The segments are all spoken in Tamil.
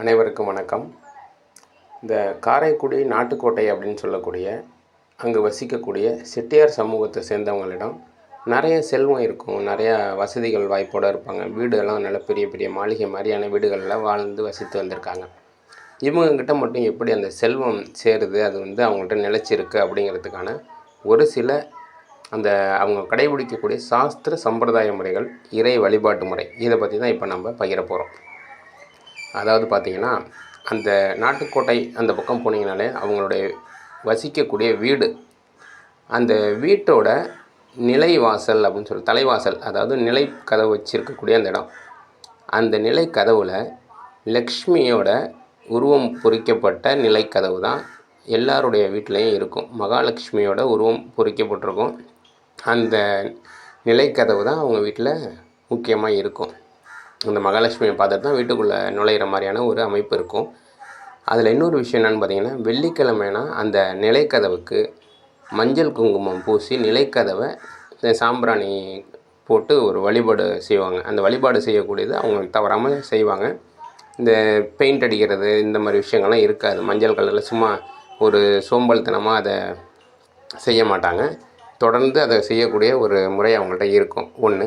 அனைவருக்கும் வணக்கம். இந்த காரைக்குடி நாட்டுக்கோட்டை அப்படின்னு சொல்லக்கூடிய அங்கே வசிக்கக்கூடிய செட்டியார் சமூகத்தை சேர்ந்தவங்களிடம் நிறைய செல்வம் இருக்கும். நிறையா வசதிகள் வாய்ப்போடு இருப்பாங்க. வீடெல்லாம் நல்ல பெரிய பெரிய மாளிகை மாதிரியான வீடுகளில் வாழ்ந்து வசித்து வந்திருக்காங்க. இவங்கக்கிட்ட மட்டும் எப்படி அந்த செல்வம் சேருது அது வந்து அவங்கள்ட்ட நிலச்சிருக்கு அப்படிங்கிறதுக்கான ஒரு சில அந்த அவங்க கடைபிடிக்கக்கூடிய சாஸ்திர சம்பிரதாய முறைகள் இறை வழிபாட்டு முறை. இதை பற்றி தான் இப்போ நம்ம பகிர போகிறோம் அதாவது பார்த்திங்கன்னா அந்த நாட்டுக்கோட்டை அந்த பக்கம் போனீங்கனாலே அவங்களுடைய வசிக்கக்கூடிய வீடு. அந்த வீட்டோட நிலைவாசல் அப்படின்னு சொல்லி தலைவாசல் அதாவது நிலை கதவு வச்சுருக்கக்கூடிய அந்த இடம். அந்த நிலை கதவில் லக்ஷ்மியோட உருவம் பொறிக்கப்பட்ட நிலைக்கதவு தான் எல்லாருடைய வீட்லேயும் இருக்கும். மகாலட்சுமியோட உருவம் பொறிக்கப்பட்டிருக்கும். அந்த நிலைக்கதவு தான் அவங்க வீட்டில் முக்கியமாக இருக்கும். அந்த மகாலட்சுமியை பார்த்துட்டு தான் வீட்டுக்குள்ளே நுழையிற மாதிரியான ஒரு அமைப்பு இருக்கும். அதில் இன்னொரு விஷயம் என்னென்னு பார்த்தீங்கன்னா வெள்ளிக்கிழமைனா அந்த நிலைக்கதவுக்கு மஞ்சள் குங்குமம் பூசி நிலைக்கதவை சாம்பிராணி போட்டு ஒரு வழிபாடு செய்வாங்க. அந்த வழிபாடு செய்யக்கூடியது அவங்க தவறாமல் செய்வாங்க. இந்த பெயிண்ட் அடிக்கிறது இந்த மாதிரி விஷயங்கள்லாம் இருக்காது. மஞ்சள் கலரில் சும்மா ஒரு சோம்பல்தனமாக அதை செய்ய மாட்டாங்க. தொடர்ந்து அதை செய்யக்கூடிய ஒரு முறை அவங்கள்ட்ட இருக்கும். ஒன்று.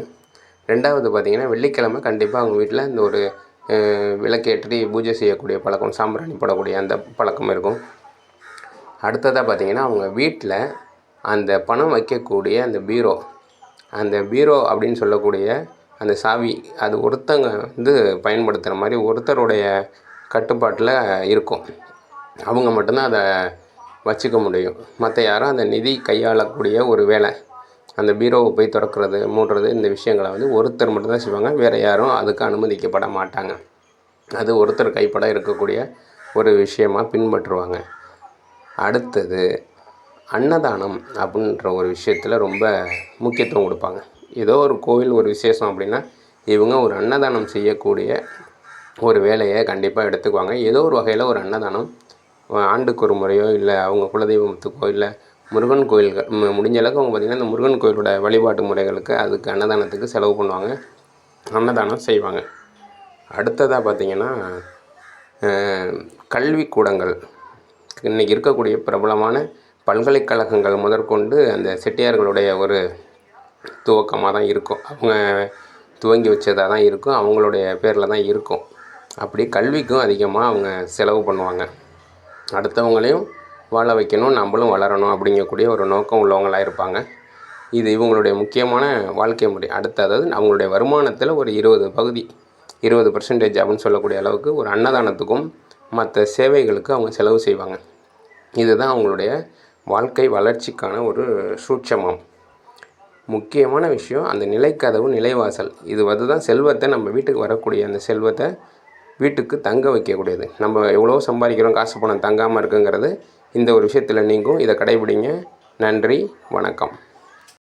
ரெண்டாவது பார்த்திங்கன்னா வெள்ளிக்கிழமை கண்டிப்பாக அவங்க வீட்டில் இந்த ஒரு விளக்கேற்றி பூஜை செய்யக்கூடிய பழக்கம் சாம்பிராணி போடக்கூடிய அந்த பழக்கம் இருக்கும். அடுத்ததாக பார்த்திங்கன்னா அவங்க வீட்டில் அந்த பணம் வைக்கக்கூடிய அந்த பீரோ அந்த பீரோ அப்படின்னு சொல்லக்கூடிய அந்த சாவி அது ஒருத்தங்க வந்து பயன்படுத்துகிற மாதிரி ஒருத்தருடைய கட்டுப்பாட்டில் இருக்கும். அவங்க மட்டும்தான் அதை வச்சுக்க முடியும். மற்ற யாரும் அந்த நிதி கையாளக்கூடிய ஒரு வேலை. அந்த பீரோவை போய் திறக்கிறது மூடுறது இந்த விஷயங்களை வந்து ஒருத்தர் மட்டும்தான் செய்வாங்க. வேறு யாரும் அதுக்கு அனுமதிக்கப்பட மாட்டாங்க. அது ஒருத்தர் கைப்பட இருக்கக்கூடிய ஒரு விஷயமாக பின்பற்றுவாங்க. அடுத்தது அன்னதானம் அப்படின்ற ஒரு விஷயத்தில் ரொம்ப முக்கியத்துவம் கொடுப்பாங்க. ஏதோ ஒரு கோவில் ஒரு விசேஷம் அப்படின்னா இவங்க ஒரு அன்னதானம் செய்யக்கூடிய ஒரு வேலையை கண்டிப்பாக எடுத்துக்குவாங்க. ஏதோ ஒரு வகையில் ஒரு அன்னதானம் ஆண்டுக்கு ஒரு முறையோ இல்லை அவங்க குலதெய்வத்துக்கோ இல்லை முருகன் கோயில்கள் முடிஞ்ச அளவுக்கு அவங்க பார்த்திங்கன்னா இந்த முருகன் கோயிலோட வழிபாட்டு முறைகளுக்கு அதுக்கு அன்னதானத்துக்கு செலவு பண்ணுவாங்க. அன்னதானம் செய்வாங்க. அடுத்ததாக பார்த்திங்கன்னா கல்விக்கூடங்கள் இன்றைக்கி இருக்கக்கூடிய பிரபலமான பல்கலைக்கழகங்கள் முதற்கொண்டு அந்த செட்டியார்களுடைய ஒரு துவக்கமாக தான் இருக்கும். அவங்க துவங்கி வச்சதாக தான் இருக்கும். அவங்களுடைய பேரில் தான் இருக்கும். அப்படி கல்விக்கும் அதிகமாக அவங்க செலவு பண்ணுவாங்க. அடுத்தவங்களையும் வாழ வைக்கணும் நம்மளும் வளரணும் அப்படிங்கக்கூடிய ஒரு நோக்கம் உள்ளவங்களாக இருப்பாங்க. இது இவங்களுடைய முக்கியமான வாழ்க்கை முறை. அடுத்து அதாவது அவங்களுடைய வருமானத்தில் ஒரு இருபது பகுதி இருபது பர்சன்டேஜ் அப்படின்னு சொல்லக்கூடிய அளவுக்கு ஒரு அன்னதானத்துக்கும் மற்ற சேவைகளுக்கு அவங்க செலவு செய்வாங்க. இதுதான் அவங்களுடைய வாழ்க்கை வளர்ச்சிக்கான ஒரு சூட்சமம். முக்கியமான விஷயம் அந்த நிலைக்கதவு நிலைவாசல். இது வந்து தான் செல்வத்தை நம்ம வீட்டுக்கு வரக்கூடிய அந்த செல்வத்தை வீட்டுக்கு தங்க வைக்கக்கூடியது. நம்ம எவ்வளோ சம்பாதிக்கிறோம் காசு பணம் தங்காமல் இருக்குங்கிறது இந்த ஒரு விஷயத்தில் நீங்கும். இதை கடைபிடிங்க. நன்றி. வணக்கம்.